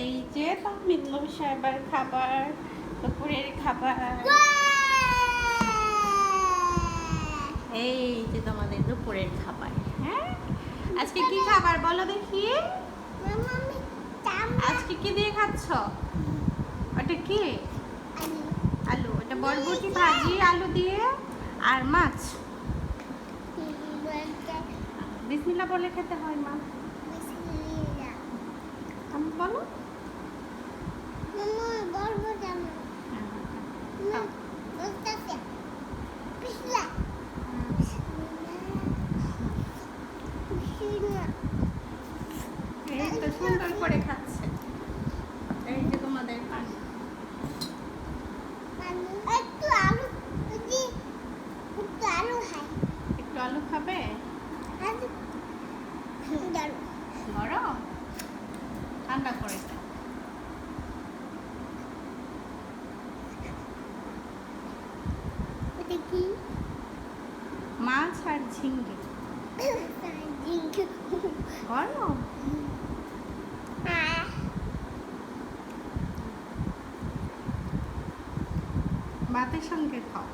এই যে মিল্লু সাহেবের খাবার দুপুরের খাবার। এই যে তোমাদের দুপুরের খাবার হ্যাঁ? আজকে কি খাবার বলো দেখি? আজকে কি দিয়ে খাচ্ছ? ওটা কি? আলু। ওটা বরবটি ভাজি আলু দিয়ে আর মাছ। বিসমিল্লা বলে খেতে হয় মা। আমি বলো। খাও। এই সুন্দর করে খাচ্ছে। এই যে তোমাদের পানি। একটু আলু একটু আলু খাই। একটু আলু খাবে? গরম? ঠান্ডা করে। কি? মাছ আর ঝিঙ্গে। গরম? ভাতের সঙ্গে খাও।